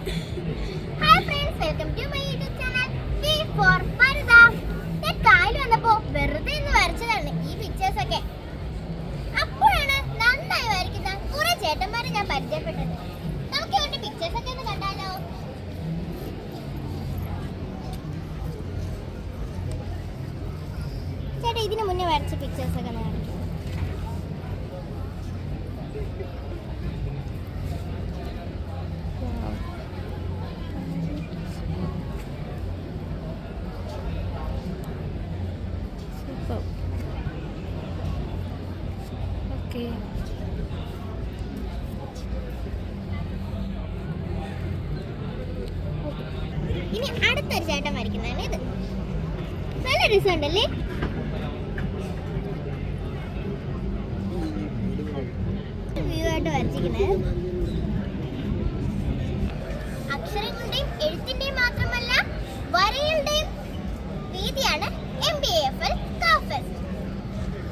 Hi friends welcome to my YouTube channel V for Marutha ഞാൻ കായൽ വന്നപ്പോ വെറുതെ ഒന്ന് വരച്ചതാണ് ഈ പിക്ചേഴ്സ് ഒക്കെ. അപ്പോഴാണ് നന്നായി വരയ്ക്കുന്ന കുറെ ചേട്ടന്മാരെ ഞാൻ പരിചയപ്പെട്ടത്. നമുക്ക് ഇവരുടെ പിക്ചേഴ്സ് ഒക്കെ ഒന്ന് കണ്ടാലോ? ചേട്ടാ ഇതിനു മുന്നേ വരച്ച പിക്ചേഴ്സ് ഒക്കെ ഒന്ന് അപ്പോൾ ഓക്കെ. ഇനി അടുത്തൊരു ചേട്ടൻ വരയ്ക്കുന്നതാണ് ഇത്. നല്ല രസമുണ്ടല്ലേ? വ്യൂ ആയിട്ട് വരച്ചിരിക്കുന്നത് അക്ഷരങ്ങളുടെയും എഴുത്തിന്റെയും മാത്രമല്ല വരകളുടെയും രീതിയാണ്